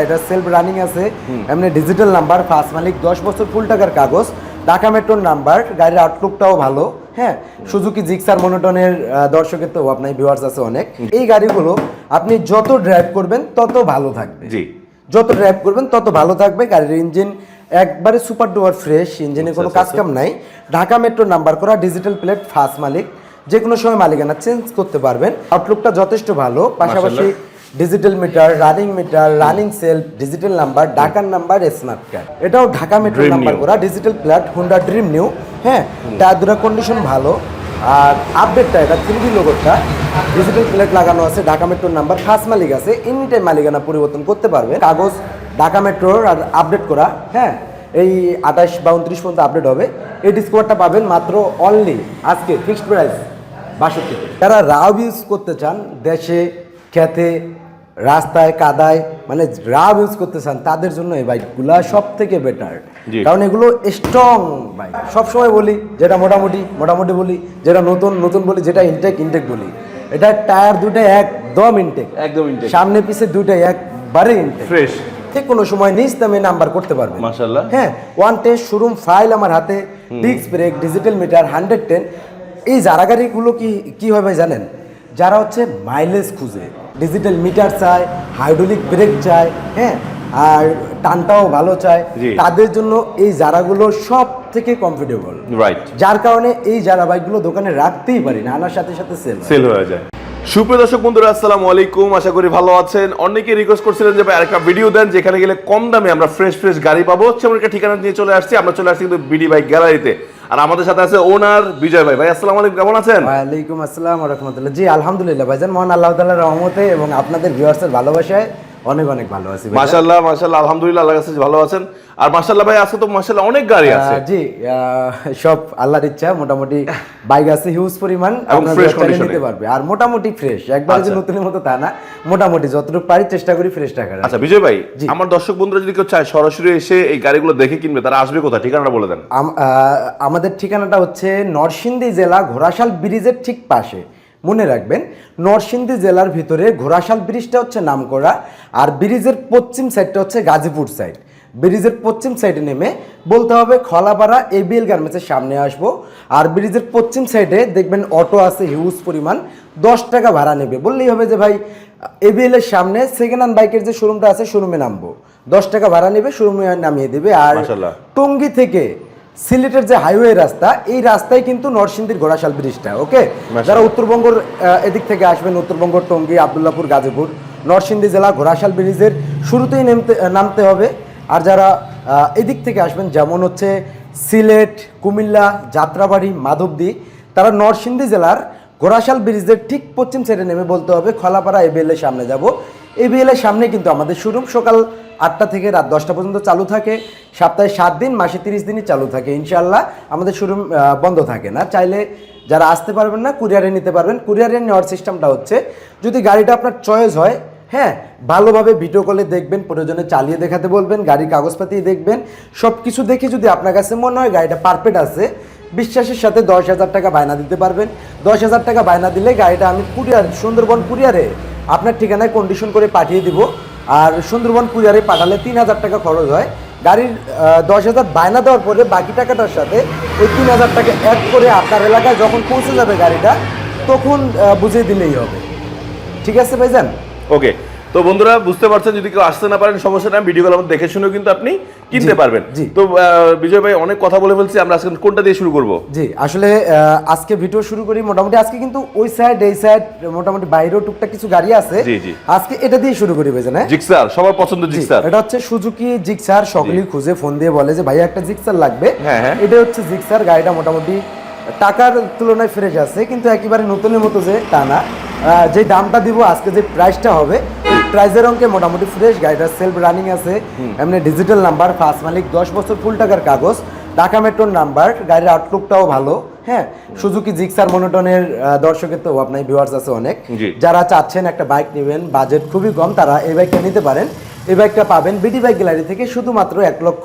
এটা self running আছে। এমনি ডিজিটাল নাম্বার ফার্স্ট মালিক দশ বছর ফুল টাকার কাগজ। ঢাকা মেট্রোর নাম্বার গাড়ির আউটলুকটাও ভালো হ্যাঁ? সুজুকি জিক্সার মনোটনের দর্শকের তো আপনার ভিউয়ার্স আছে অনেক। এই গাড়িগুলো আপনি যত ড্রাইভ করবেন তত ভালো থাকবে। জি। যত ড্রাইভ করবেন তত ভালো থাকবে। গাড়ির ইঞ্জিন একবারে সুপার ডুয়ার ফ্রেশ ইঞ্জিনে কোনো কাজ কাম নাই। ঢাকা মেট্রো নাম্বার করা ডিজিটাল প্লেট ফার্স্ট মালিক। যে কোনো সময় মালিকানা চেঞ্জ করতে পারবেন। আউটলুকটা যথেষ্ট ভালো। পাশাপাশি digital meter running meter running self digital number ঢাকার নাম্বার স্মার্ট কার্ড এটাও ঢাকা মেট্রো নাম্বার করা digital plate Honda dream new হ্যাঁ? টায়ার দুটা কন্ডিশন ভালো। আর আপডেটটা এটা থ্রি ডি লোগোটা ডিজিটাল প্লেট লাগানো আছে ঢাকা মেট্রোর নাম্বার ফার্স্ট মালিক আছে এনি টাইম মালিকানা পরিবর্তন করতে পারবে। কাগজ ঢাকা মেট্রোর আর আপডেট করা হ্যাঁ? এই আঠাশ বা উনত্রিশ পর্যন্ত আপডেট হবে। এই ডিসকভারটা পাবেন মাত্র অনলি আজকে ফিক্সড প্রাইস বাষট্টি। যারা রাব ইউজ করতে চান দেশে খেতে রাস্তায় কাদায় মানে রাব ইউজ করতে চান তাদের জন্য এই বাইকগুলা সব থেকে বেটার কারণ এগুলো স্ট্রং বাইক সবসময় বলি যেটা মোটামুটি মোটামুটি বলি যেটা নতুন নতুন বলি যেটা ইনটেক ইনটেক বলি। এটা টায়ার দুটো একদম ইনটেক একদম intake। সামনে পিছে দুটো একবারে ইনটেক ফ্রেশ ঠিক কোনো সময় নিজ দামে নাম্বার করতে পারবে মাশাআল্লাহ। হ্যাঁ ওয়ান টেস্ট শোরুম ফাইল আমার হাতে disc brake digital meter hundred ten এই যারা গাড়িগুলো কি কি হয় ভাই জানেন? যারা হচ্ছে মাইলেজ খুঁজে ডিজিটাল মিটার চায় হাইড্রোলিক ব্রেক চায় হ্যাঁ আর টানটাও ভালো চায়। তাদের জন্য এই জারাগুলো সব থেকে কমফোর্টেবল রাইট যার কারণে এই যারা বাইকগুলো দোকানে রাখতেই পারি না আনার সাথে সাথে সেল সেল হয়ে যায়। সুপ্রিয় দর্শক বন্ধুরা আসসালামু আলাইকুম। আশা করি ভালো আছেন। অনেকে রিকোয়েস্ট করছিলেন যে ভাই আরেকটা ভিডিও দেন যেখানে গেলে কম দামে আমরা ফ্রেশ ফ্রেশ গাড়ি পাবো। সেমন একটা ঠিকানা নিয়ে চলে আসছি। আমরা চলে আসছি কিন্তু বিডি বাইক গ্যালারিতে আর আমাদের সাথে আছে ওনার বিজয় ভাই। ভাই, আসসালামু আলাইকুম, কেমন আছেন? ওয়ালাইকুম আসসালাম রাহমাতুল্লাহ। জি, আলহামদুলিল্লাহ ভাইজান মহান আল্লাহ তাআলার রহমতে এবং আপনাদের ভিউয়ার্সের ভালোবাসায় অনেক অনেক ভালো আছি মাশাআল্লাহ মাশাআল্লাহ আলহামদুলিল্লাহ আল্লাহ কাছে ভালো আছেন। আর মাশাআল্লাহ ভাই আজকে তো মাশাআল্লাহ অনেক গাড়ি আছে। জি সব আল্লাহর ইচ্ছা মোটামুটি বাইক আছে হিউজ পরিমাণ আপনারা। নিতে পারবে। আর মোটামুটি ফ্রেশ একবার যে আচ্ছা। নতুনের মতো তা না মোটামুটি যতটুকু পারি চেষ্টা করি ফ্রেশ টাকা আচ্ছা বিজয় ভাই আমার দর্শক বন্ধুরা যদি কেউ চায় সরাসরি এসে এই গাড়িগুলো দেখে কিনবে তারা আসবে কোথায়? ঠিকানাটা বলে দেন। আমাদের ঠিকানাটা হচ্ছে নরসিংদী জেলা ঘোড়াশাল ব্রিজের ঠিক পাশে। মনে রাখবেন নরসিংদী জেলার ভিতরে ঘোড়াশাল ব্রিজটা হচ্ছে নামকরা আর ব্রিজের পশ্চিম সাইডটা হচ্ছে গাজীপুর সাইড ব্রিজের পশ্চিম সাইডে নেমে বলতে হবে খলাপাড়া এবিএল গার্মেন্টসের সামনে আসব আর ব্রিজের পশ্চিম সাইডে দেখবেন অটো আছে হিউজ পরিমাণ দশ টাকা ভাড়া নেবে। বললেই হবে যে ভাই এবিএল এর সামনে সেকেন্ড হ্যান্ড বাইকের যে শোরুমটা আছে শোরুমে নামবো। দশ টাকা ভাড়া নেবে শোরুমে নামিয়ে দেবে আর। টঙ্গী থেকে সিলেটের যে হাইওয়ে রাস্তা এই রাস্তায় কিন্তু নরসিংদীর ঘোড়াশাল ব্রিজটা ওকে? যারা উত্তরবঙ্গর এদিক থেকে আসবেন উত্তরবঙ্গ টঙ্গী আবদুল্লাপুর গাজীপুর নরসিংদী জেলা ঘোড়াশাল ব্রিজের শুরুতেই নামতে নামতে হবে। আর যারা এদিক থেকে আসবেন যেমন হচ্ছে সিলেট কুমিল্লা যাত্রাবাড়ি মাধবদী তারা নরসিংদী জেলার ঘোড়াশাল ব্রিজের ঠিক পশ্চিম সাইডে নেমে বলতে হবে। খলাপাড়া এবিএল এর সামনে যাব। এর সামনে কিন্তু আমাদের শোরুম সকাল আটটা থেকে রাত দশটা পর্যন্ত চালু থাকে। সপ্তাহে সাত দিন, মাসে তিরিশ দিনই চালু থাকে। ইনশাল্লাহ আমাদের শোরুম বন্ধ থাকে না। চাইলে যারা আসতে পারবেন না কুরিয়ারে নিতে পারবেন। কুরিয়ারে নেওয়ার সিস্টেমটা হচ্ছে, যদি গাড়িটা আপনার চয়েস হয় হ্যাঁ ভালোভাবে ভিডিও কলে দেখবেন, প্রয়োজনে চালিয়ে দেখাতে বলবেন, গাড়ির কাগজপাতি দেখবেন। সব কিছু দেখে যদি আপনার কাছে মনে হয় গাড়িটা পারফেক্ট আছে, বিশ্বাসের সাথে দশ হাজার টাকা বায়না দিতে পারবেন। দশ হাজার টাকা বায়না দিলে গাড়িটা আমি কুরিয়ার সুন্দরবন কুরিয়ারে আপনার ঠিকানায় কন্ডিশন করে পাঠিয়ে দিব। আর সুন্দরবন কুরিয়ারে পাঠালে তিন হাজার টাকা খরচ হয়। গাড়ির দশ হাজার বায়না দেওয়ার পরে বাকি টাকাটার সাথে ওই তিন হাজার টাকা অ্যাড করে আপনার এলাকায় যখন পৌঁছে যাবে গাড়িটা, তখন বুঝিয়ে দিলেই হবে। ঠিক আছে ভাইজান? ওকে তো বন্ধুরা বুঝতে পারছেন যদি কেউ আসতে না পারেন সমস্যা নাই ভিডিও কল দেখে শুনেও কিন্তু আপনি কিনতে পারবেন। তো বিজয় ভাই অনেক কথা বলে ফেলছি আমরা আজকে কোনটা দিয়ে শুরু করব? জি আসলে আজকে ভিডিও শুরু করি মোটামুটি আজকে কিন্তু ওই সাইড এই সাইড মোটামুটি বাইরেও টুকটাক কিছু গাড়ি আছে। আজকে এটা দিয়ে শুরু করি ভাইজান হ্যাঁ? জিক্সার সবার পছন্দ জিক্সার এটা হচ্ছে সুজুকি জিক্সার সকলেই খুঁজে ফোন দিয়ে বলে যে ভাইয়া একটা জিক্সার লাগবে। হ্যাঁ, হ্যাঁ। এটা হচ্ছে জিক্সার গাড়িটা মোটামুটি টাকার তুলনায় ফ্রেশ আছে কিন্তু একেবারে নতুনের মতো যে তা না। যে দামটা দিব আজকে যে প্রাইসটা হবে প্রাইজের অঙ্কে মোটামুটি ফ্রেশ গাড়িটা সেলফ রানিং আছে এমনি ডিজিটাল নাম্বার ফার্স্ট মালিক দশ বছর ফুল টাকার কাগজ ঢাকা মেট্রোর নাম্বার গাড়ির আউটলুকটাও ভালো হ্যাঁ? সুজুকি জিক্সার মনোটনের দর্শকের তো আপনার ভিউয়ার্স আছে অনেক। যারা চাচ্ছেন একটা বাইক নেবেন বাজেট খুবই কম তারা এই বাইকটা নিতে পারেন। এই বাইকটা পাবেন বিডি বাইক গ্যালারি থেকে শুধুমাত্র এক লক্ষ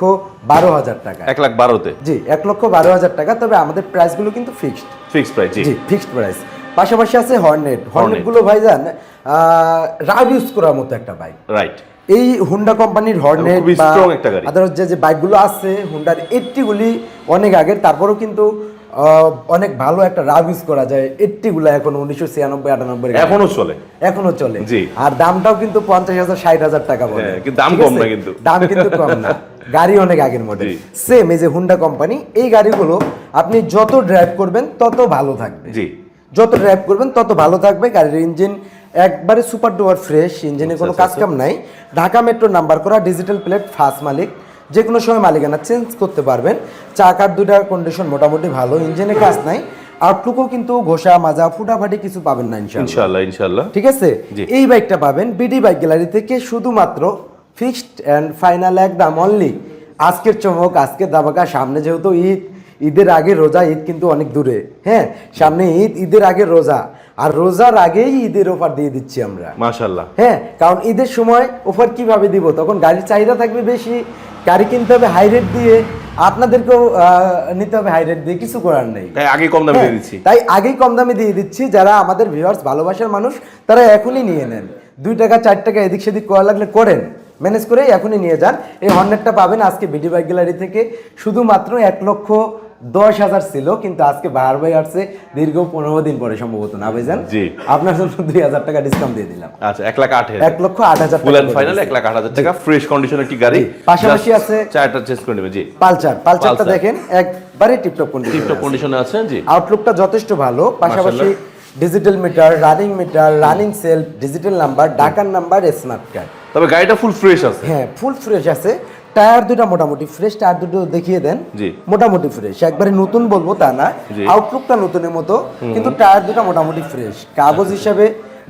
বারো হাজার টাকা। এক লাখ বারোতে? জি এক লক্ষ বারো হাজার টাকা তবে আমাদের প্রাইসগুলো কিন্তু ফিক্সড ফিক্স প্রাইস জি। ফিক্সড প্রাইস পাশাপাশি আছে হর্নেট হর্নেটগুলো ভাইজান রাব ইউজ করার মতো একটা বাইক রাইট এই হুন্ডা কোম্পানির হর্নেট খুবই strong একটা গাড়ি। আদার যে বাইকগুলো আছে হুন্ডার এইটটি গুলি অনেক আগের তারপরেও কিন্তু অনেক ভালো একটা রাব ইউজ করা যায়। এইটটি গুলো এখন উনিশশো ছিয়ানব্বই আটানব্বই এখনও চলে। এখনও চলে। জি। আর দামটাও কিন্তু পঞ্চাশ হাজার ষাট হাজার টাকা বলে। হ্যাঁ, কিন্তু দাম কম না কিন্তু। দাম কিন্তু কম না। গাড়ি অনেক আগের মডেল সেম এই যে হুন্ডা কোম্পানি এই গাড়িগুলো আপনি যত ড্রাইভ করবেন তত ভালো থাকবে। জি। যত ড্রাইভ করবেন তত ভালো থাকবে। গাড়ির ইঞ্জিন একবারে সুপার ডুয়ার ফ্রেশ ইঞ্জিনে কোনো আচ্ছা, কাজ কাম নাই। ঢাকা মেট্রো নাম্বার করা ডিজিটাল প্লেট ফার্স্ট মালিক। যে কোনো সময় মালিকানা চেঞ্জ করতে পারবেন। চাকার দুটার কন্ডিশন মোটামুটি ভালো ইঞ্জিনে কাজ নাই। আউটলুকও কিন্তু ঘষা মাজা ফুটাফাটি কিছু পাবেন না ইনশাল্লাহ ইনশাল্লাহ ঠিক আছে? এই বাইকটা পাবেন বিডি বাইক গ্যালারি থেকে শুধুমাত্র ফিক্সড অ্যান্ড ফাইনাল একদম অনলি আজকের চমক আজকের দাবাকা সামনে যেহেতু ঈদ ঈদের আগে রোজা ঈদ কিন্তু অনেক দূরে। হ্যাঁ সামনে ঈদ ঈদের আগে রোজা। আর রোজার আগেই ঈদের অফার দিয়ে দিচ্ছি আমরা। মাশাল্লাহ হ্যাঁ কারণ ঈদের সময় অফার কীভাবে দিব? তখন গাড়ির চাহিদা থাকবে বেশি গাড়ি কিনতে হবে হাই রেট দিয়ে। আপনাদেরকেও নিতে হবে হাই রেট দিয়ে কিছু করার নেই। তাই আগে কম দামে হ্যাঁ, দিয়ে দিচ্ছি। তাই আগেই কম দামে দিয়ে দিচ্ছি যারা আমাদের ভিউয়ার্স ভালোবাসার মানুষ তারা এখনই নিয়ে নেন। দুই টাকা চার টাকা এদিক সেদিক করা লাগলে করেন। ম্যানেজ করে এখনই নিয়ে যান। এই হর্নেটটা পাবেন আজকে বিডি বাইক গ্যালারি থেকে। শুধুমাত্র এক লক্ষ দশ হাজার ছিল কিন্তু আজকে বার বাই আসছে দীর্ঘ পনেরো দিন পরে সম্ভবত না ভাইজান। জি। আপনার জন্য দুই হাজার টাকা ডিসকাউন্ট দিয়ে দিলাম। আচ্ছা এক লাখ আট এক লক্ষ আট হাজার ফুল অ্যান্ড ফাইনাল এক লাখ আট হাজার টাকা ফ্রেশ কন্ডিশন একটি গাড়ি। পাশাপাশি আছে- চারটা চেঞ্জ করে নেবে জি। পালচার পালচারটা দেখেন একবারে টিপটপ কন্ডিশন টিপটপ কন্ডিশনে আছে। জি। আউটলুকটা যথেষ্ট ভালো পাশাপাশি digital meter running meter running self digital number ডাকার নাম্বার স্মার্ট কার্ড তবে গাড়িটা ফুল ফ্রেশ আছে। হ্যাঁ ফুল ফ্রেশ আছে। টায়ার দুটা মোটামুটি ফ্রেশ টায়ার দুটো দেখিয়ে দেন। মোটামুটি ফ্রেশ একবারে নতুন বলব তা না আউটলুকটা নতুনের মতো কিন্তু টায়ার দুটা মোটামুটি ফ্রেশ কাগজ হিসাবে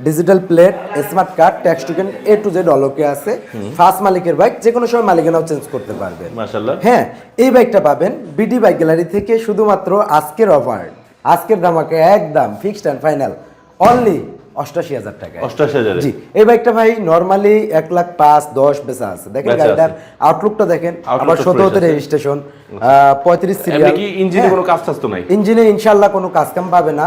digital plate smart card tax token A to Z অলোকে আছে। ফার্স্ট মালিকের বাইক যে কোনো সময় মালিকানাও চেঞ্জ করতে পারবেন। হ্যাঁ এই বাইকটা পাবেন বিডি বাইক গ্যালারি থেকে শুধুমাত্র আজকের অফার আজকের দামাকে একদম ফিক্সড অ্যান্ড ফাইনাল অনলি অষ্টাশি হাজার টাকা অষ্টাশি হাজারে? জি। এই বাইকটা ভাই নর্মালি এক লাখ পাঁচ দশ বেচা আছে। দেখেন গাড়িটার আউটলুকটা দেখেন আবার সতেরোতে রেজিস্ট্রেশন পঁয়ত্রিশ সিরিয়াল কি ইঞ্জিনে কোনো কাজ টাজ তো নাই? ইঞ্জিনে ইনশাল্লাহ কোনো কাজকাম পাবে না।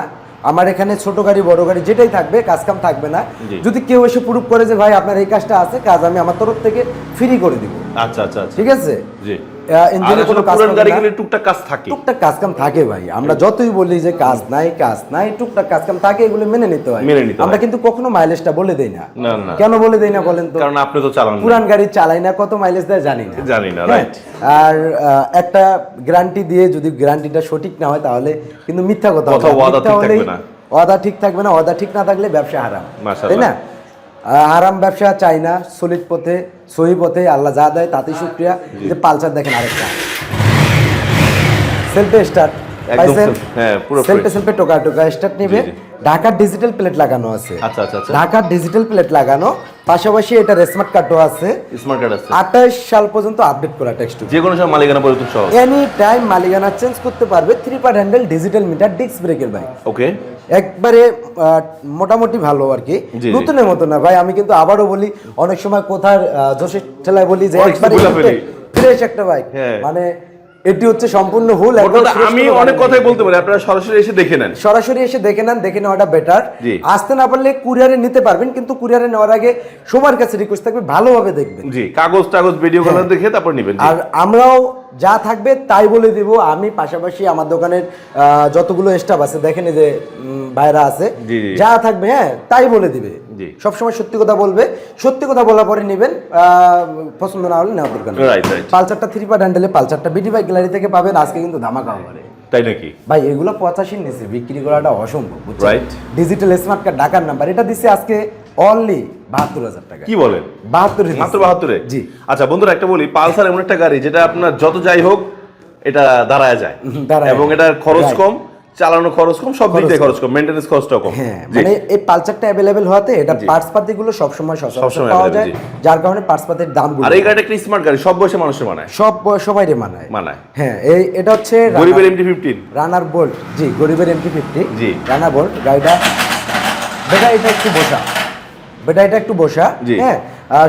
আমার এখানে ছোট গাড়ি বড় গাড়ি যেটাই থাকবে কাজ কাম থাকবে না। যদি কেউ এসে প্রুফ করে যে ভাই আপনার এই কাজটা আছে কাজ আমি আমার তরফ থেকে ফ্রি করে দিব। আচ্ছা আচ্ছা আচ্ছা। ঠিক আছে? জি। ইঞ্জিনে কোনো কাজ গাড়ি। গেলে টুকটাক কাজ থাকে। টুকটাক কাজকাম থাকে ভাই। আমরা যতই বলি যে কাজ নাই কাজ নাই টুকটাক কাজকাম থাকে এগুলো মেনে নিতে হয়। মেনে নিতে আমরা কিন্তু কখনো মাইলেজটা বলে দেই না। কেন বলে দেই না বলেন তো? কারণ আপনি তো চালান পুরান গাড়ি চালাই না কত মাইলেজ দেয় জানি না। জানি না, হ্যাঁ? right. আর একটা গ্যারান্টি দিয়ে যদি গ্যারান্টিটা সঠিক না হয় তাহলে কিন্তু মিথ্যা কথা কথা ওয়াদা ঠিক থাকবে না। ওয়াদা ঠিক থাকবে না। ওয়াদা ঠিক না থাকলে ব্যবসা হারাম। তাই না? আহ, হারাম ব্যবসা চাই না সলিড পথে সহি পথে আল্লাহ যা দেয় তাতেই শুক্রিয়া। যে পালসার দেখেন আরেকটা। সেলফে স্টার্ট একদম হ্যাঁ, পুরো সেলফে সেলফে টোকা টোকা স্টার্ট নিবে। জি, জি। ঢাকার ডিজিটাল প্লেট লাগানো আছে। আচ্ছা আচ্ছা আচ্ছা। ঢাকার ডিজিটাল প্লেট লাগানো। পাশাপাশি এটা স্মার্ট কার্ডও আছে। স্মার্ট কার্ড আছে। আঠাশ সাল পর্যন্ত আপডেট করা টেক্সট যে কোনো সময় মালিকানা পরিবর্তন সহজ এনি টাইম মালিকানা চেঞ্জ করতে পারবে three part handle digital meter disc ব্রেকের বাইক ওকে একবারে মোটামুটি ভালো আর কি। নতুনের মতো না ভাই আমি কিন্তু আবারও বলি অনেক সময় কোথার আহ, জোশের ঠেলায় বলি যে একবারে ফ্রেশ একটা বাইক হ্যাঁ। মানে এটি হচ্ছে সম্পূর্ণ ভুল একদম আমি অনেক কথাই বলতে পারি আপনারা সরাসরি এসে দেখে নেন। সরাসরি এসে দেখে নেন দেখে নেওয়াটা বেটার আসতে না পারলে কুরিয়ারে নিতে পারবেন কিন্তু কুরিয়ারে নেওয়ার আগে সবার কাছে রিকোয়েস্ট থাকবে ভালোভাবে দেখবেন। জি কাগজ টাগজ ভিডিও গুলো দেখে তারপর নেবেন আর আমরাও যা থাকবে তাই বলে দিব। আমি পাশাপাশি আমার দোকানের যতগুলো স্টাফ আছে দেখেন যে ভাইরা আছে। যা থাকবে হ্যাঁ তাই বলে দিবে। সবসময় সত্যি কথা বলবে। সত্যি কথা বলার পরে নেবেন পছন্দ না হলে নেওয়ার দরকার পালচারটা থ্রি পার্ট হ্যান্ডেলে পালচারটা বিডি বাইক গ্যালারি থেকে পাবেন। আজকে কিন্তু ধামাকা হবে তাই নাকি? ভাই এগুলো পঁচাশির নিচে বিক্রি করাটা অসম্ভব. ডিজিটাল স্মার্ট কার্ড ঢাকার নাম্বার এটা দিচ্ছে আজকে অনলি বাহাত্তর হাজার টাকা। কি বলেন? বাহাত্তর মাত্র বাহাত্তরে? জি। আচ্ছা বন্ধুরা একটা বলি পালসার এমন একটা গাড়ি যেটা আপনার যত যাই হোক এটা দাঁড়ায় যায়। এবং এটার খরচ কম চালানো খরচ কম সব দিক দিয়ে খরচ কম মেনটেন্স খরচটাও কম। হ্যাঁ মানে এই পালচারটা অ্যাভেলেবেল হওয়াতে এটা পার্টস পাতিগুলো সবসময় সচরাচর সবসময় পাওয়া যায় যার কারণে পার্টস পাতির দামগুলো আর এই গাড়িটা একটা স্মার্ট গাড়ি সব বয়সে মানুষের মানায়। সব সবাই মানায়। মানায়। হ্যাঁ এই এটা হচ্ছে গরিবের এমটি ফিফটিন রানার বোল্ট জি গরিবের এমটি ফিফটি জি। রানার বোল্ট গাড়িটা। বেটা এটা একটু বসা বেটা এটা একটু বসা হ্যাঁ?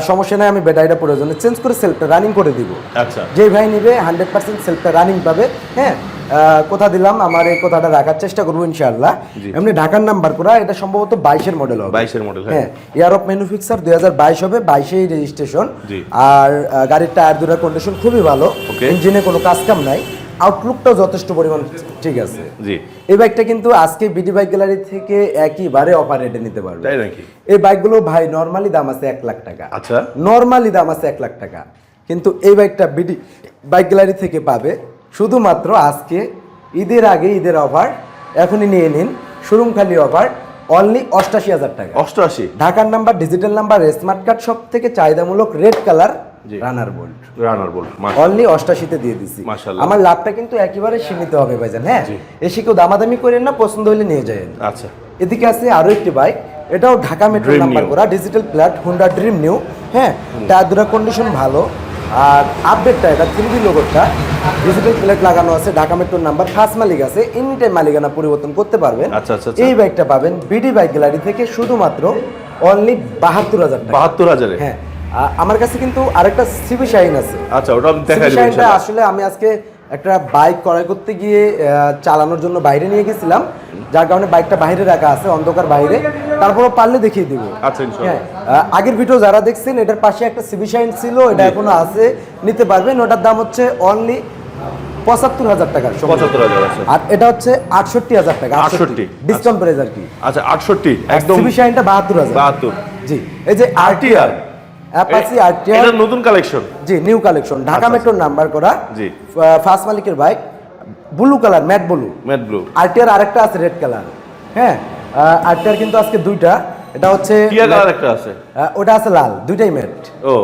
সমস্যা নাই আমি ব্যাটারিটা প্রয়োজনে চেঞ্জ করে সেলফটা রানিং করে দিব। আচ্ছা। যেই ভাই নিবে হান্ড্রেড পার্সেন্ট সেলফটা রানিং পাবে হ্যাঁ? কথা দিলাম আমার এই কথাটা রাখার চেষ্টা করব ইনশাআল্লাহ। এমনি ঢাকার নাম্বার করা এটা সম্ভবত বাইশের মডেল হবে। 22 এর model, হ্যাঁ। ইয়ার অফ ম্যানুফ্যাকচার দুই হাজার বাইশ হবে বাইশেই রেজিস্ট্রেশন আর গাড়ির টায়ার দুটার কন্ডিশন খুবই ভালো. ইঞ্জিনে কোনো কাজ কাম নাই। আউটলুকটাও যথেষ্ট পরিমাণ ঠিক আছে। জি। এই বাইকটা কিন্তু আজকে বিডি বাইক গ্যালারি থেকে একইবারে অফার রেটে নিতে পারবে। তাই নাকি? এই বাইকগুলো ভাই নর্মালি দাম আছে এক লাখ টাকা। আচ্ছা। নর্মালি দাম আছে এক লাখ টাকা। কিন্তু এই বাইকটা বিডি বাইক গ্যালারি থেকে পাবে শুধুমাত্র আজকে ঈদের আগে ঈদের অফার এখনই নিয়ে নিন। শোরুম খালি অফার অনলি অষ্টাশি হাজার টাকা। অষ্টআশি ঢাকার number digital number smart card সব থেকে চাহিদামূলক red colour. Runner Bolt Runner Bolt only অষ্টাশিতে দিয়ে দিছি। আমার লাভটা কিন্তু একেবারে সীমিত হবে ভাইজান হ্যাঁ? এসে কেউ দামাদামি করেন না পছন্দ হলে নিয়ে যায় আচ্ছা। এদিকে আছে আরও একটি বাইক এটাও ঢাকা মেট্রো নাম্বার করা digital plate Honda Dream new হ্যাঁ? টায়ার দুটা কন্ডিশন ভালো। আর আপডেটটা এটা থ্রি ডি লোগোটা ডিজিটাল প্লেট লাগানো আছে ঢাকা মেট্রোর নাম্বার ফার্স্ট মালিক আছে এনি টাইম মালিকানা পরিবর্তন করতে পারবেন। আচ্ছা, আচ্ছা, আচ্ছা। এই বাইকটা পাবেন বিডি বাইক গ্যালারি থেকে শুধুমাত্র অনলি বাহাত্তর হাজার বাহাত্তর হাজারে? হ্যাঁ। আমার কাছে কিন্তু আরেকটা সিবি শাইন আছে। আচ্ছা ওটা শাইনটা ইনশাআল্লাহ। আসলে আমি আজকে একটা বাইক ক্রয় করতে গিয়ে চালানোর জন্য বাইরে নিয়ে গেছিলাম। যার কারণে বাইকটা বাইরে রাখা আছে অন্ধকার বাইরে। তারপরও পারলে দেখিয়ে দিব। আচ্ছা, ইনশাআল্লাহ। হ্যাঁ আগের ভিডিও যারা দেখছেন এটার পাশে একটা সিবি শাইন ছিল এটা এখনও আছে নিতে পারবেন। ওটার দাম হচ্ছে অনলি পঁচাত্তর হাজার সমান। পঁচাত্তর হাজার আর এটা হচ্ছে আটষট্টি হাজার টাকা 68 ডিসকাউন্ট প্রাইস আর কি। আচ্ছা আটষট্টি একদম সিবি শাইনটা বাহাত্তর হাজার। বাহাত্তর। জি এই যে আরটিআর অ্যাপাচি আরটিআর এটা নতুন কালেকশন জি নিউ কালেকশন ঢাকা আচ্ছা, মেট্রোর নাম্বার করা। জি। ফার্স্ট মালিকের bike blue colour matte blue matte blue RTR আরেকটা আছে রেড কালার হ্যাঁ আরটিআর কিন্তু আজকে দুইটা। এটা হচ্ছে টিয়া কালার একটা আছে। ওটা আছে লাল দুইটাই ম্যাট ও।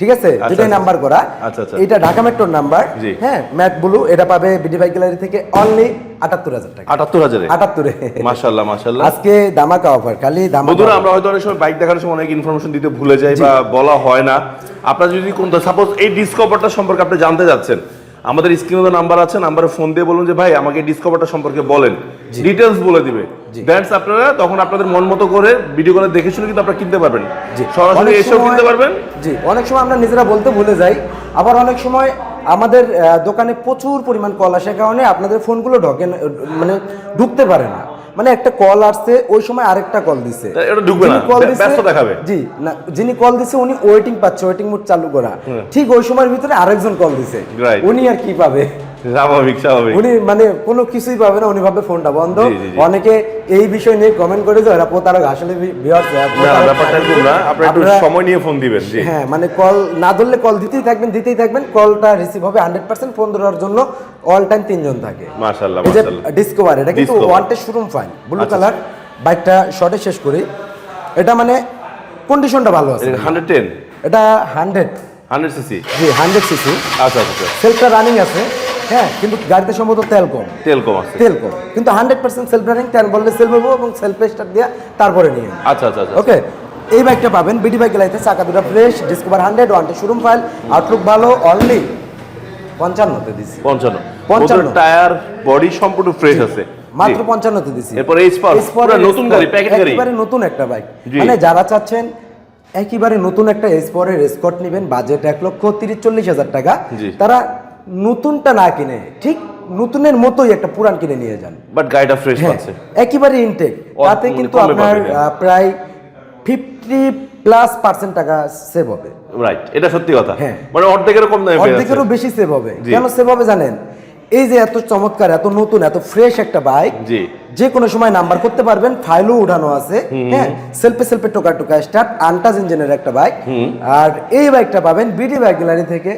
ঠিক আছে? আচ্ছা। নাম্বার করা। আচ্ছা, আচ্ছা। এটা ঢাকা মেট্রোর নাম্বার হ্যাঁ ম্যাট ব্লু এটা পাবে বিডি বাইক গ্যালারি থেকে অনলি আটাত্তর হাজার টাকা। আটাত্তর হাজারে? আটাত্তরে। মাশাল্লাহ মাশাল্লাহ আজকে দামাকা অফার খালি দাম বন্ধুরা আমরা হয়তো অনেক সময় বাইক দেখানোর সময় অনেক ইনফরমেশন দিতে ভুলে যাই বা বলা হয় না। আপনারা যদি কোন সাপোজ এই ডিসকভারটা সম্পর্কে আপনি জানতে যাচ্ছেন আমাদের স্ক্রিনে নাম্বার আছে নাম্বারে ফোন দিয়ে বলুন যে ভাই আমাকে ডিসকভারটা সম্পর্কে বলেন। ডিটেলস বলে দিবে। দ্যাটস আপনারা তখন আপনাদের মন মতো করে ভিডিও করে দেখে শুনে কিন্তু আপনারা কিনতে পারবেন। সরাসরি এসেও কিনতে পারবেন। জি অনেক সময় আমরা নিজেরা বলতে ভুলে যাই। আবার অনেক সময় আমাদের দোকানে প্রচুর পরিমাণ কল আসে কারণে আপনাদের ফোনগুলো ঢকে না, মানে ঢুকতে পারে না। মানে একটা কল আসছে ওই সময় আরেকটা কল দিছে। তা এটা ঢুকবে না, call ব্যস্ত দেখাবে। জি না যিনি কল দিছে উনি ওয়েটিং পাচ্ছে ওয়েটিং মোড চালু করা। ঠিক ওই সময়ের ভিতরে আরেকজন কল দিছে। উনি আর কি পাবে? স্বাভাবিক স্বাভাবিক। উনি মানে কোনো কিছুই পাবে না উনি ভাবে ফোনটা বন্ধ। অনেকে এই বিষয় নিয়ে কমেন্ট করে যে এরা প্রতারক আসলে ব্যাপারটা না? আপনারা সময় নিয়ে ফোন দিবেন জি। হ্যাঁ মানে কল না ধরলে কল দিতেই থাকবেন দিতেই থাকবেন। কলটা রিসিভ হবে হান্ড্রেড পার্সেন্ট ফোন ধরার জন্য। অল টাইম তিনজন থাকে। মাশাআল্লাহ মাশাআল্লাহ। ডিসকভার এটা কিন্তু। One test showroom fine blue আচ্ছা, কালার বাইকটা শর্টে শেষ করি। এটা মানে কন্ডিশনটা ভালো আছে। হান্ড্রেড টেন এটা হান্ড্রেড হান্ড্রেড সিসি জি হান্ড্রেড সিসি আচ্ছা আচ্ছা সেলফটা রানিং আছে। হ্যাঁ কিন্তু গাড়িতে সম্ভবত তেল কম। তেল কম আছে। তেল কম। কিন্তু হান্ড্রেড পার্সেন্ট সেলফ রানিং তেল বললে হব এবং সেলফ স্টার্ট দিয়ে তারপরে নিয়ে আচ্ছা আচ্ছা আচ্ছা ওকে এই বাইকটা পাবেন বিডি বাইক লাইতে চাকা দুটা fresh Discover hundred one test showroom file outlook ভালো অনলি পঞ্চান্নতে দিছি। পঞ্চান্ন। পঞ্চান্ন। টায়ার বডি সম্পূর্ণ ফ্রেশ আছে। মাত্র পঞ্চান্নতে দিছি। এরপর নতুন গাড়ি প্যাকেট গাড়ি। একেবারে নতুন একটা বাইক মানে যারা চাচ্ছেন একেবারে নতুন একটা এসপরের এসকট নেবেন বাজেট এক লক্ষ তিরিশ চল্লিশ হাজার টাকা। তারা নতুনটা না কিনে ঠিক নতুনের মতোই একটা পুরান কিনে নিয়ে যান। বাট গাড়িটা ফ্রেশ পাচ্ছে একেবারে ইনটেক তাতে কিন্তু আপনার প্রায় ফিফটি প্লাস পার্সেন্ট টাকা সেভ হবে। রাইট এটা সত্যি কথা। হ্যাঁ। মানে অর্ধেকেরও কম দামে অর্ধেকেরও বেশি সেভ হবে। কেন সেভ হবে জানেন? এই যে এত চমৎকার এত নতুন এত ফ্রেশ একটা বাইক জি। যে কোনো সময় নাম্বার করতে পারবেন ফাইলও উঠানো আছে। হ্যাঁ সেলফে সেলফে টোকা টোকা স্টার্ট আনটাচ ইঞ্জিনের একটা বাইক আর এই বাইকটা পাবেন বিডি বাইক গ্যালারি থেকে।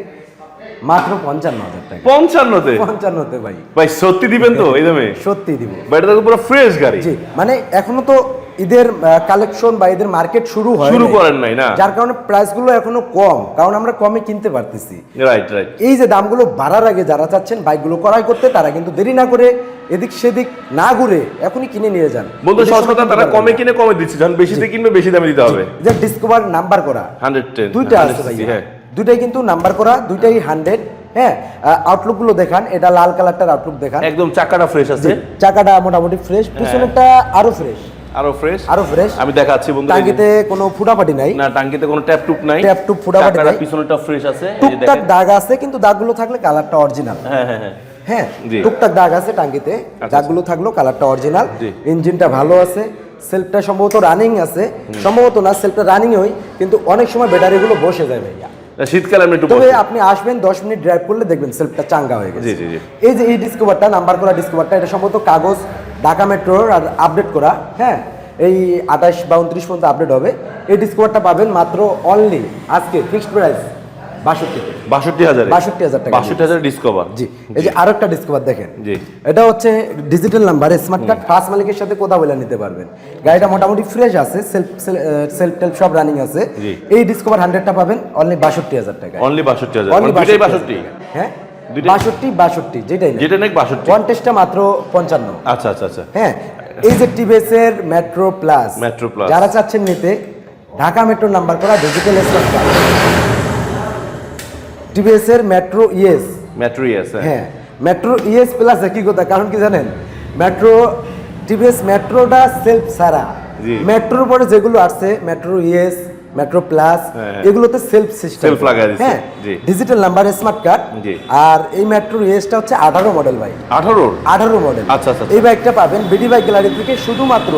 মাত্র পঞ্চান্ন হাজার টাকা। পঞ্চান্নতে? পঞ্চান্নতে ভাই। ভাই সত্যি দিবেন তো এই দামে? সত্যি দিব। এটা তো পুরো ফ্রেশ গাড়ি। জি মানে এখনও তো ঈদের কালেকশন বা ঈদের মার্কেট শুরু হয় শুরু করেন নাই না? যার কারণে প্রাইসগুলো এখনও কম কারণ আমরা কমে কিনতে পারতেছি। রাইট রাইট এই যে দামগুলো বাড়ার আগে যারা চাচ্ছেন বাইকগুলো ক্রয় করতে তারা কিন্তু দেরি না করে এদিক সেদিক না ঘুরে এখনই কিনে নিয়ে যান। সহজ কথা তারা কমে কিনে কমে দিচ্ছে যখন বেশিতে কিনবে বেশি দামে দিতে হবে। যে ডিসকভার নাম্বার করা। হান্ড্রেড টেন দুইটা আছে ভাই হ্যাঁ। দুইটাই কিন্তু নাম্বার করা দুইটাই হান্ড্রেড হ্যাঁ? আউটলুকগুলো দেখান এটা লাল কালারটার আউটলুক দেখান। একদম চাকাটা ফ্রেশ আছে? চাকাটা মোটামুটি ফ্রেশ পিছনেরটা আরও ফ্রেশ আরও ফ্রেশ আরও ফ্রেশ আমি দেখাচ্ছি বন্ধু টাঙ্গিতে কোনো ফুটাপাটি নাই। না টাঙ্কিতে কোনো ট্যাপ টুপ নাই। ট্যাপ টুপ ফুটাফাটি নাই। পিছনেটা ফ্রেশ আছে টুকটাক দাগ আছে কিন্তু দাগগুলো থাকলে কালারটা অরিজিনাল হ্যাঁ হ্যাঁ হ্যাঁ। হ্যাঁ টুকটাক দাগ আছে টাঙ্গিতে দাগগুলো কালারটা অরিজিনাল ইঞ্জিনটা ভালো আছে সেলফটা সম্ভবত রানিং আছে। সম্ভবত না সেলফটা রানিং হই কিন্তু অনেক সময় ব্যাটারিগুলো বসে যায় ভাইয়া। শীতকালে আমি একটু তবে আপনি আসবেন দশ মিনিট ড্রাইভ করলে দেখবেন সেলফটা চাঙ্গা হয়ে গেছে। জি জি জি। এই যে এই ডিসকভারটা নাম্বার করা ডিসকভারটা এটা সম্ভবত কাগজ ঢাকা মেট্রোর আর আপডেট করা হ্যাঁ? এই আঠাশ বা উনত্রিশ পর্যন্ত আপডেট হবে। এই ডিসকভারটা পাবেন মাত্র অনলি আজকে ফিক্সড প্রাইস বাষট্টি। বাষট্টি হাজার? 62,000 টাকা। বাষট্টি হাজার ডিসকভার জি এই যে আরও একটা ডিসকভার দেখেন। জি। এটা হচ্ছে digital number smart card first মালিকের সাথে কথা বলে নিতে পারবেন। গাড়িটা মোটামুটি ফ্রেশ আছে সেলফ সেলফ টেলফ সব রানিং আছে। এই ডিসকভার হান্ড্রেডটা পাবেন অনলি বাষট্টি হাজার টাকা অনলি বাষট্টি হাজার। Only দুইটাই 62,000 বাষট্টি। হ্যাঁ? বাষট্টি বাষট্টি যেটাই যেটা নাকি বাষট্টি। কন্টেস্টটা মাত্র পঞ্চান্ন। আচ্ছা আচ্ছা আচ্ছা। হ্যাঁ? এই যে টিভিএস এর মেট্রো প্লাস। যারা চাচ্ছেন নিতে ঢাকা মেট্রো নাম্বার করা ডিজিটাল স্মার্ট কার্ড টিভিএস এর মেট্রো ইএস মেট্রো ইয়েস হ্যাঁ। মেট্রো ইএস প্লাস একই কথা কারণ কি জানেন? মেট্রো টিভিএস মেট্রোটা সেলফ সারা। মেট্রোর পরে যেগুলো আসছে মেট্রো ইএস মেট্রো প্লাস হ্যাঁ। এগুলোতে সেলফ সিস্টেম হ্যাঁ ডিজিটাল নাম্বার স্মার্ট কার্ড আর এই মেট্রো ইএসটা হচ্ছে আঠারো মডেল ভাই আঠারো? মডেল আচ্ছা, আচ্ছা, আচ্ছা। এই বাইকটা পাবেন বিডি বাইক গ্যালারি থেকে শুধুমাত্র।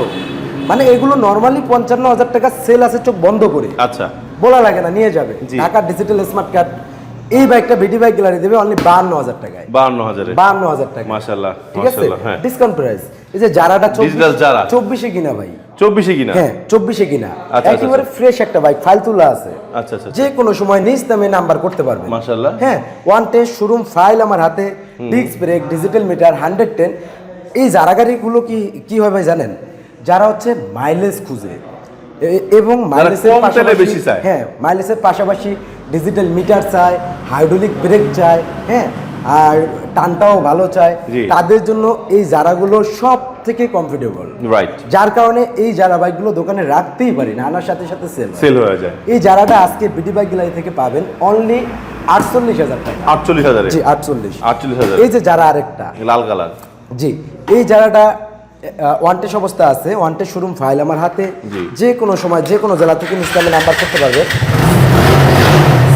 মানে এগুলো নর্মালি পঞ্চান্ন হাজার টাকা সেল আছে চোখ বন্ধ করে। আচ্ছা। বলা লাগে না নিয়ে যাবে। ঢাকা ডিজিটাল স্মার্ট কার্ড এই বাইকটা বিডি বাইক গ্যালারি দেবে অনলি বাহান্ন হাজার টাকায়। বাহান্ন হাজারে। বাহান্ন হাজার টাকা। মাশাল্লাহ ঠিক আছে? হ্যাঁ। ডিসকাউন্ট প্রাইস এই যে যারাটা Digital Jara। চব্বিশে কিনা ভাই? চব্বিশে কিনা? হ্যাঁ চব্বিশে কিনা। আচ্ছা, একেবারে ফ্রেশ একটা বাইক ফাইল তোলা আছে। আচ্ছা আচ্ছা যে কোনো সময় নিজ দামে নাম্বার করতে পারবে মাশাল্লাহ। হ্যাঁ ওয়ান টেস্ট শোরুম ফাইল আমার হাতে disc brake digital meter hundred ten এই যারা গাড়িগুলো কি কি হয় ভাই জানেন? যারা হচ্ছে মাইলেজ খুঁজে। এবং মাইলেজের পাশাপাশি। হ্যাঁ মাইলেজের পাশাপাশি ডিজিটাল মিটার চায় হাইড্রোলিক ব্রেক চায় হ্যাঁ আর টানটাও ভালো চায় তাদের জন্য এই জারাগুলো সব থেকে কমফোর্টেবল রাইট যার কারণে এই জারা বাইকগুলো দোকানে রাখতেই পারি না আনার সাথে সাথে সেল সেল হয়ে যায়। এই জারাটা আজকে বিডি বাইক গ্যালারি থেকে পাবেন অনলি আটচল্লিশ হাজার টাকা। আটচল্লিশ হাজার? জি আটচল্লিশ। আটচল্লিশ হাজার? এই যে যারা আরেকটা। লাল কালার। জি এই জায়গাটা ওয়ান্টেস অবস্থা আছে ওয়ান্টেস শোরুম ফাইল আমার হাতে। যে কোনো সময় যে কোনো জেলা থেকে নিস্তামে নাম্বার করতে পারবে।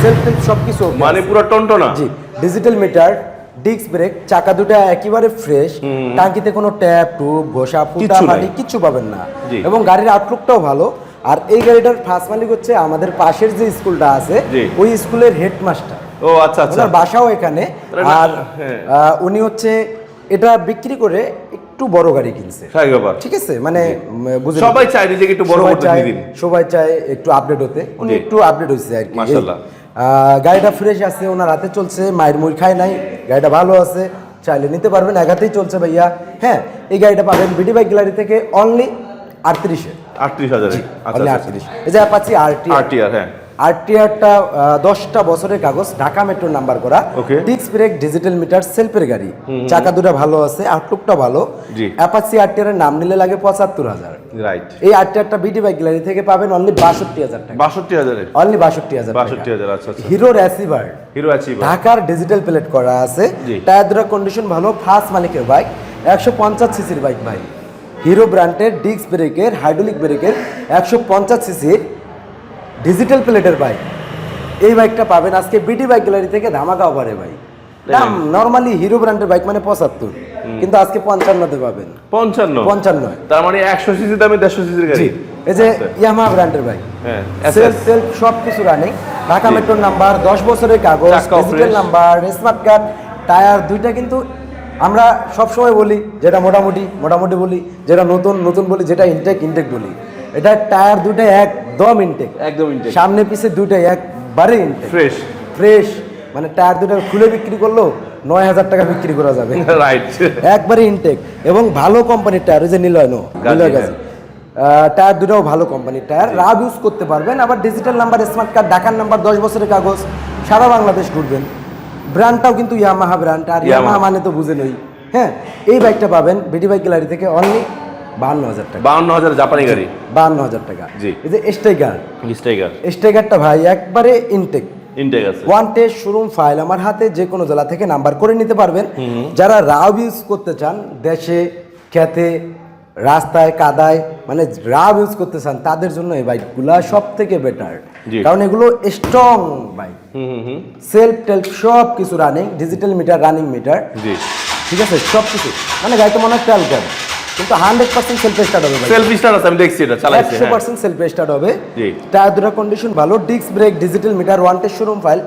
সেলফ টেলফ সব কিছু মানে পুরো টনটনা? জি ডিজিটাল মিটার ডিস্ক ব্রেক চাকা দুটো একেবারে ফ্রেশ টাঙ্কিতে কোনো ট্যাপ টুপ ঘষা ফুটা কিচ্ছু ফাটি কিচ্ছু পাবেন না। এবং গাড়ির আউটলুকটাও ভালো। আর এই গাড়িটার ফার্স্ট মালিক হচ্ছে আমাদের পাশের যে স্কুলটা আছে ওই স্কুলের হেডমাস্টার ও আচ্ছা আচ্ছা। বাসাও এখানে। আর হ্যাঁ। উনি হচ্ছে এটা বিক্রি করে একটু বড় গাড়ি কিনছে। ঠিক আছে? মানে সবাই চায় নিজেকে একটু বড় সবাই চায়- সবাই চায় একটু আপডেট হতে। উনি একটু আপডেট হয়েছে আর কি। মাশাআল্লাহ। গাড়িটা ফ্রেশ আছে ওনার হাতে চলছে মায়ের মুই খায় নাই গাড়িটা ভালো আছে চাইলে নিতে পারবেন এক হাতেই চলছে ভাইয়া। হ্যাঁ এই গাড়িটা পাবেন বিডি বাইক গ্যালারি থেকে অনলি আটত্রিশে। আটত্রিশ হাজার। আচ্ছা অনলি আটত্রিশ। এই যে অ্যাপাচি আরটি আর হ্যাঁ। আরটিআরটা দশটা বছরের কাগজ ঢাকা মেট্রো নাম্বার করা. ডিস্ক ব্রেক ডিজিটাল মিটার সেলফের গাড়ি। চাকা দুটা ভালো আছে আউটলুকটা ভালো। অ্যাপাচি আরটিআর নাম নিলে লাগে পঁচাত্তর হাজার। রাইট এই আরটিআরটা বিডি বাইক গ্যালারি থেকে পাবেন অনলি বাষট্টি হাজার টাকা। বাষট্টি হাজারে? অনলি বাষট্টি হাজার বাষট্টি হাজার আচ্ছা হিরো র্যাসিভার হিরো আছি ঢাকার ডিজিটাল প্লেট করা আছে। টায়ার দুটা কন্ডিশন ভালো ফার্স্ট মালিকের বাইক একশো পঞ্চাশ সিসির বাইক ভাই। হিরো ব্র্যান্ডের ডিস্ক ব্রেকের হাইড্রোলিক ব্রেকের একশো পঞ্চাশ সিসির ডিজিটাল প্লেটের বাইক এই বাইকটা পাবেন আজকে বিডি বাইক গ্যালারি থেকে ধামাকা অফারে ভাই। দাম নর্মালি হিরো ব্র্যান্ডের বাইক মানে পঁচাত্তর। কিন্তু আজকে পঞ্চান্নতে পাবেন। পঞ্চান্ন? পঞ্চান্ন। তার মানে একশো সিসি দামে দেড়শো সিসির গাড়ি। জি। এই যে। ইয়ামা ব্র্যান্ডের বাইক হ্যাঁ সেলফ SS সেলফ সব কিছু রানিং ঢাকা। মেট্রোর নাম্বার দশ বছরের কাগজ digital number smart card tyre দুইটা কিন্তু আমরা সব সময় বলি যেটা মোটামুটি মোটামুটি বলি যেটা নতুন নতুন বলি যেটা ইনটেক ইনটেক বলি। এটা টায়ার দুইটা একদম ইনটেক একদম intake। সামনে পিছে দুইটা একবারে ইনটেক ফ্রেশ ফ্রেশ মানে টায়ার দুইটা খুলে বিক্রি করল নয় হাজার টাকা বিক্রি করা যাবে। রাইট একবারে ইনটেক এবং ভালো কোম্পানির টায়ার ওই যে নিলয় নো নিলয় হ্যাঁ। টায়ার দুটাও ভালো কোম্পানির টায়ার রাব ইউজ করতে পারবেন আবার ডিজিটাল নাম্বার স্মার্ট কার্ড ঢাকার নাম্বার দশ বছরের কাগজ সারা বাংলাদেশ ঘুরবেন। ব্র্যান্ডটাও কিন্তু ইয়ামাহা ব্র্যান্ড আর ইয়ামাহা মানে তো বুঝে নই। হ্যাঁ এই বাইকটা পাবেন বিডি বাইক গ্যালারি থেকে অনলি বাহান্ন হাজার টাকা। হাজার জাপানি গাড়ি? বাহান্ন হাজার টাকা। জি। এই যে ভাই একবারে ইনটেক ইনটেক আছে। ওয়ান টেস্ট শোরুম ফাইল আমার হাতে যে কোনো জেলা থেকে নাম্বার করে নিতে পারবেন। যারা রাব ইউজ করতে চান দেশে খেতে রাস্তায় কাদায় মানে রাব ইউজ করতে চান তাদের জন্য এই বাইকগুলা সব থেকে বেটার। কারণ এগুলো স্ট্রং বাইক সেলফ টেলফ সব কিছু running digital meter running meter জি। ঠিক আছে? সব কিছু মানে গাড়িতে মনে হয় তেল কিন্তু হান্ড্রেড পার্সেন্ট সেলফ স্টার্ট হবে ভাই। সেলফ স্টার আছে আমি দেখছি এটা চালাইছি হ্যাঁ। সেলফ স্টার্ট হবে। জি। টায়ার কন্ডিশন ভালো disc brake digital meter one test showroom file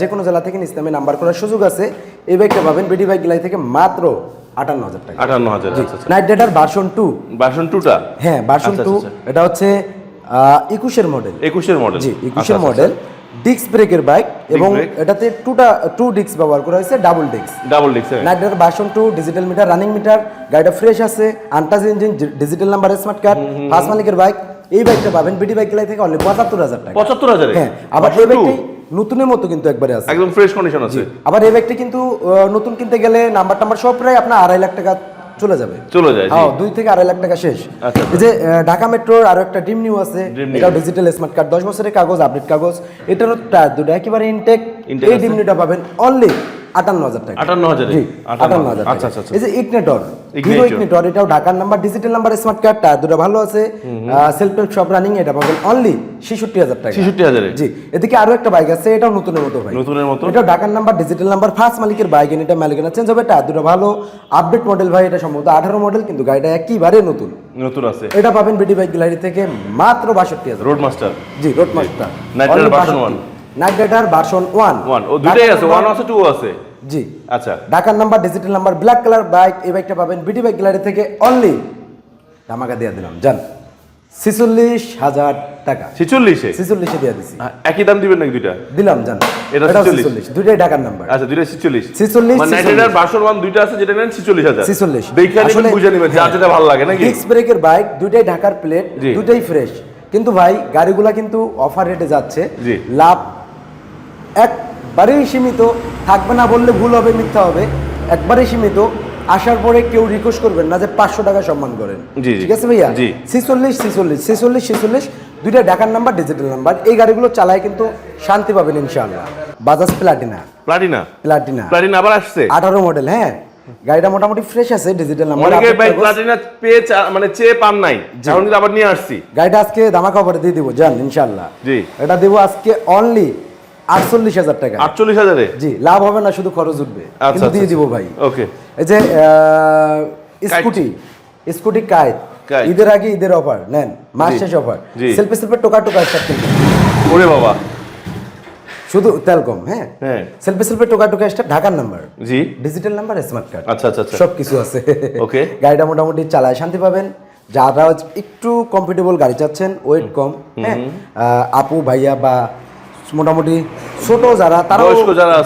যে কোনো জেলা থেকে ইসলামে নাম্বার করার সুযোগ আছে। এই বাইকটা পাবেন বিডি বাইক গিলাই থেকে মাত্র আটান্ন হাজার টাকা। আটান্ন হাজার আচ্ছা আচ্ছা। Knight Rider version two version টুটা হ্যাঁ ভার্সন আচ্ছা, টু আচ্ছা, এটা হচ্ছে একুশের মডেল একুশের মডেল জি একুশের মডেল ডিস্ক ব্রেকের বাইক এবং এটাতে টুটা টু ডিস্ক ব্যবহার করা হয়েছে ডাবল ডিস্ক ডাবল ডিক্স Knight Rider version two digital meter running meter গাড়িটা ফ্রেশ আছে untouched engine digital number smart card first মালিকের বাইক এই বাইকটা পাবেন বিডি বাইক গিলাই থেকে অনলি পঁচাত্তর হাজার টাকা। পঁচাত্তর হাজারে? হ্যাঁ আবার এই বাইকটি নতুনের মতো কিন্তু একবারে আছে। একদম ফ্রেশ কন্ডিশন আছে। আবার এই বাইকটি কিন্তু নতুন কিনতে গেলে নাম্বার টাম্বার সব প্রায় আপনার আড়াই লাখ টাকা চলে যাবে। চলে যায় হ্যাঁ দুই থেকে আড়াই লাখ টাকা শেষ। আচ্ছা, এই যে ঢাকা মেট্রোর আরও একটা ডিম নিউ আছে। এটা ডিজিটাল স্মার্ট কার্ড দশ বছরের কাগজ আপডেট কাগজ। এটারও টায়ার দুটো একেবারে ইনটেক এই। ডিম নিউটা পাবেন অনলি আটান্ন হাজার টাকা। আটান্ন হাজারে? জি আটান্ন হাজার। আচ্ছা আচ্ছা আচ্ছা। এই যে ইগনেটর হিরো ইগনেটর এটাও ঢাকার number digital number smart card tyre দুটো ভালো আছে। সেলফ হেল্প সব রানিং এটা পাবেন অনলি ছেষট্টি হাজার টাকা। ছেষট্টি হাজারে? জি এদিকে আরও একটা বাইক আছে এটাও নতুনের মতো ভাই নতুনের মতো? এটা ঢাকার নাম্বার ডিজিটাল নাম্বার ফার্স্ট মালিকের বাইক এটা মালিকানা চেঞ্জ হবে টায়ার দুটো ভালো। আপডেট মডেল ভাই এটা সম্ভবত আঠারো মডেল কিন্তু গাড়িটা একেবারে নতুন। নতুন আছে। এটা পাবেন বিডি বাইক গ্যালারি থেকে মাত্র বাষট্টি হাজার। রোড মাস্টার জি Road Master version one। Knight Rider version one one ও দুটাই আছে ওয়ান আছে টু আছে? জি। আচ্ছা। ঢাকার number digital number black colour bike এই বাইকটা পাবেন বিডি বাইক গ্যালারি থেকে অনলি ধামাকা দিয়ে দিলাম জান। ছিচল্লিশ হাজার টাকা। ছিচল্লিশে? ছিচল্লিশে দিয়ে দিছি। একই দাম দিবেন নাকি দুইটা? দিলাম জান। এটা ছিচল্লিশ। দুইটাই ঢাকার নাম্বার আচ্ছা দুইটা ছিচল্লিশ। 46, মানে ওয়ান দুইটা আছে যেটা নেন ছিচল্লিশ হাজার। ছিচল্লিশ। দেখে নেবেন বুঝে নেবেন যার যেটা ভালো লাগে নাকি? ডিস্ক ব্রেকের বাইক দুইটাই ঢাকার প্লেট জি। দুইটাই ফ্রেশ কিন্তু ভাই গাড়িগুলা কিন্তু অফার রেটে যাচ্ছে। লাভ একবারেই সীমিত থাকবে না বললে ভুল হবে মিথ্যা হবে। একবারেই সীমিত আসার পরে কেউ রিকোয়েস্ট করবেন না যে পাঁচশো টাকা সম্মান করেন। ঠিক আছে ভাইয়া। ছিচল্লিশ ছিচল্লিশ ছিচল্লিশ ছিচল্লিশ দুইটা ঢাকার নাম্বার ডিজিটাল নাম্বার। এই গাড়িগুলো চালায় কিন্তু শান্তি পাবেন ইনশাআল্লাহ। Bajaj Platina Platina Platina Platina আবার আসছে? আঠারো মডেল হ্যাঁ। গাড়িটা মোটামুটি ফ্রেশ আছে ডিজিটাল নাম্বার অনেকে ভাই প্লাটিনা পেয়ে মানে চেয়ে পান নাই। কিন্তু আবার নিয়ে আসছি। গাড়িটা আজকে ধামাকা অফারে দিয়ে দিব জান ইনশাল্লাহ জি। এটা দেবো আজকে অনলি আটচল্লিশ হাজার টাকা। আটচল্লিশ হাজারে? জি লাভ হবে না শুধু খরচ উঠবে। আচ্ছা, কিন্তু দিয়ে আচ্ছা, দিব ভাই। ওকে। এই যে স্কুটি স্কুটি কাইট। ঈদের আগে ঈদের অফার নেন মাস শেষ অফার। সেলফি সেলফি টোকা টোকা স্টার্ট ওরে বাবা। শুধু তেল কম হ্যাঁ? হ্যাঁ। সেলফি সেলফি টোকা টোকা স্টার্ট ঢাকার নাম্বার। জি। Digital number smart card. আচ্ছা আচ্ছা আচ্ছা। সব কিছু আছে। Okay. গাড়িটা মোটামুটি চালায় শান্তি পাবেন। যারা একটু কমফোর্টেবল গাড়ি চাচ্ছেন ওয়েট কম হ্যাঁ? আপু ভাইয়া বা মোটামুটি ছোট যারা তারাও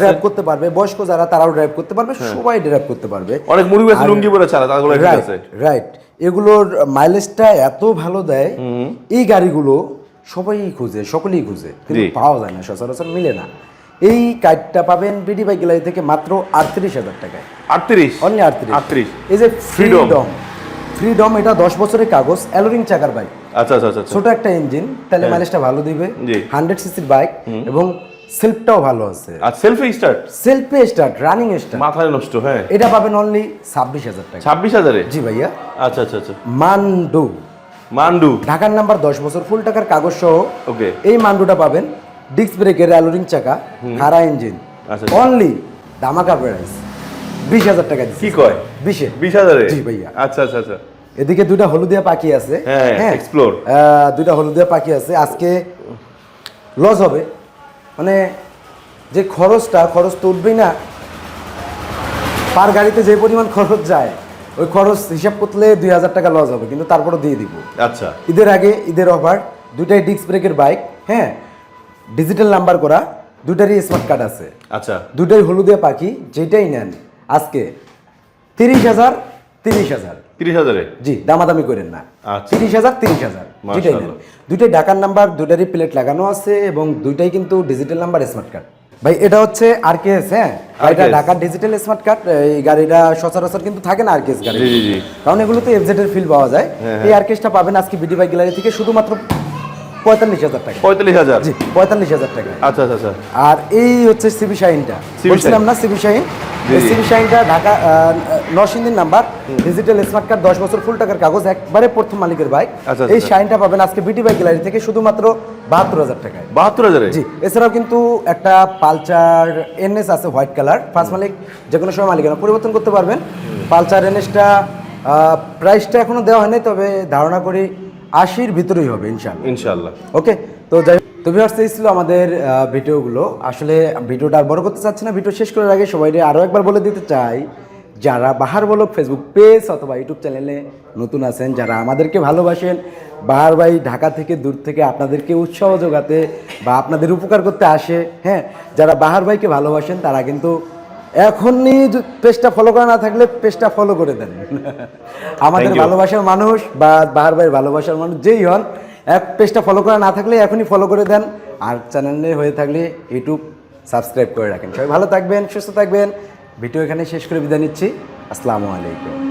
ড্রাইভ করতে পারবে। বয়স্ক যারা তারাও ড্রাইভ করতে পারবে সবাই ড্রাইভ করতে পারবে। অনেক মুরগি আছে লুঙ্গি পরে চালা তাগুলো রাইট আছে। রাইট এগুলোর মাইলেজটা এত ভালো দেয় এই গাড়িগুলো সবাই খুঁজে সকলেই খুঁজে। কিন্তু পাওয়া যায় না সচরাচর মিলে না। এই কার্ডটা পাবেন বিডি বাইক গ্যালারি থেকে মাত্র আটত্রিশ হাজার টাকায়। আটত্রিশ? অনলি আটত্রিশ। আটত্রিশ। এই যে। ফ্রিডম ফ্রিডম এটা দশ বছরের কাগজ অ্যালোরিং চাকার বাইক আচ্ছা আচ্ছা আচ্ছা আচ্ছা। ছোট একটা ইঞ্জিন তাহলে মাইলেজটা ভালো দিবে। হান্ড্রেড সিসির বাইক এবং সেলফটাও ভালো আছে। আর সেলফি স্টার্ট সেলফে স্টার্ট রানিং স্টার্ট মাথায় নষ্ট হ্যাঁ। এটা পাবেন অনলি ছাব্বিশ হাজার টাকা। ছাব্বিশ হাজারে? জি ভাইয়া। আচ্ছা আচ্ছা আচ্ছা। মান্ডু। মান্ডু। ঢাকার নাম্বার দশ বছর ফুল টাকার কাগজ সহ। ওকে। এই মান্ডুটা পাবেন ডিস্ক ব্রেকের অ্যালোরিং চাকা হারা ইঞ্জিন আচ্ছা। অনলি ধামাকা প্রাইস বিশ হাজার টাকা কি কয়? বিশে। বিশ হাজারে? জি ভাইয়া। আচ্ছা আচ্ছা আচ্ছা। এদিকে দুইটা হলুদিয়া পাখি আছে। হ্যাঁ, explore। আহ, দুইটা হলুদিয়া পাখি আছে। আজকে লস হবে। মানে যে খরচটা খরচ তো উঠবেই না। পার গাড়িতে যে পরিমাণ খরচ যায় ওই খরচ হিসাব করলে দুই হাজার টাকা লস হবে কিন্তু তারপরও দিয়ে দিব। আচ্ছা। ঈদের আগে ঈদের অফার দুইটাই ডিস্ক ব্রেকের বাইক হ্যাঁ ডিজিটাল নাম্বার করা দুইটারই স্মার্ট কার্ড আছে। আচ্ছা। দুইটাই হলুদিয়া পাখি যেটাই নেন আজকে তিরিশ হাজার তিরিশ হাজার। তিরিশ হাজারে? জি দামাদামি করেন না। আচ্ছা। তিরিশ হাজার তিরিশ হাজার। যেটাই দুইটাই ঢাকার নাম্বার দুইটারই প্লেট লাগানো আছে এবং দুইটাই কিন্তু ডিজিটাল নাম্বার স্মার্ট কার্ড ভাই এটা হচ্ছে আরকেএস হ্যাঁ? এটা ঢাকার ডিজিটাল স্মার্ট কার্ড এই গাড়িটা সচরাচর কিন্তু থাকে না আরকেএস গাড়ি কারণ এফজেড এর ফিল পাওয়া যায়। হ্যাঁ, এই আরকেসটা পাবেন আজকে বিডি গ্যালারি থেকে শুধুমাত্র পঁয়তাল্লিশ হাজার টাকা। পঁয়তাল্লিশ হাজার? জি পঁয়তাল্লিশ হাজার টাকা। আচ্ছা আচ্ছা আচ্ছা। আর এই হচ্ছে সিবি শাহিনটা। বলছিলাম না সিবি শাহিন। সিবি শাইনটা ঢাকা নরসিংদীর নাম্বার। ডিজিটাল স্মার্ট কার্ড দশ বছর ফুল টাকার কাগজ একবারে প্রথম মালিকের বাইক আচ্ছা, এই আচ্ছা। শাইনটা পাবেন আজকে বিটি বাইক গ্যালারি থেকে শুধুমাত্র বাহাত্তর হাজার টাকায়। বাহাত্তর হাজারে? জি এছাড়াও কিন্তু একটা পালচার এনএস আছে হোয়াইট কালার। ফার্স্ট মালিক যে কোনো সময় মালিকানা পরিবর্তন করতে পারবেন। পালচার এনএসটা প্রাইসটা এখনও দেওয়া হয়নি তবে ধারণা করি আশির ভিতরেই হবে ইনশাল্লাহ ইনশাল্লাহ ওকে তো যাই তো ভিউয়ার্স এই ছিল আমাদের ভিডিওগুলো। আসলে ভিডিওটা আর বড় করতে চাচ্ছি না ভিডিও শেষ করার আগে সবাই আরও একবার বলে দিতে চাই যারা বাহার বলক ফেসবুক পেজ অথবা ইউটিউব চ্যানেলে নতুন আছেন যারা আমাদেরকে ভালোবাসেন বাহার ভাই ঢাকা থেকে দূর থেকে আপনাদেরকে উৎসাহ যোগাতে বা আপনাদের উপকার করতে আসে হ্যাঁ যারা বাহার ভাইকে ভালোবাসেন তারা কিন্তু এখনই পেজটা ফলো করা না থাকলে পেজটা ফলো করে দেন। আমাদের ভালোবাসার মানুষ বা বাহার ভাইয়ের ভালোবাসার মানুষ যেই হন এক পেজটা ফলো করা না থাকলে এখনই ফলো করে দেন। আর চ্যানেলে হয়ে থাকলে ইউটিউব সাবস্ক্রাইব করে রাখেন। সবাই ভালো থাকবেন সুস্থ থাকবেন। ভিডিও এখানে শেষ করে বিদায় নিচ্ছি। আসসালামু আলাইকুম।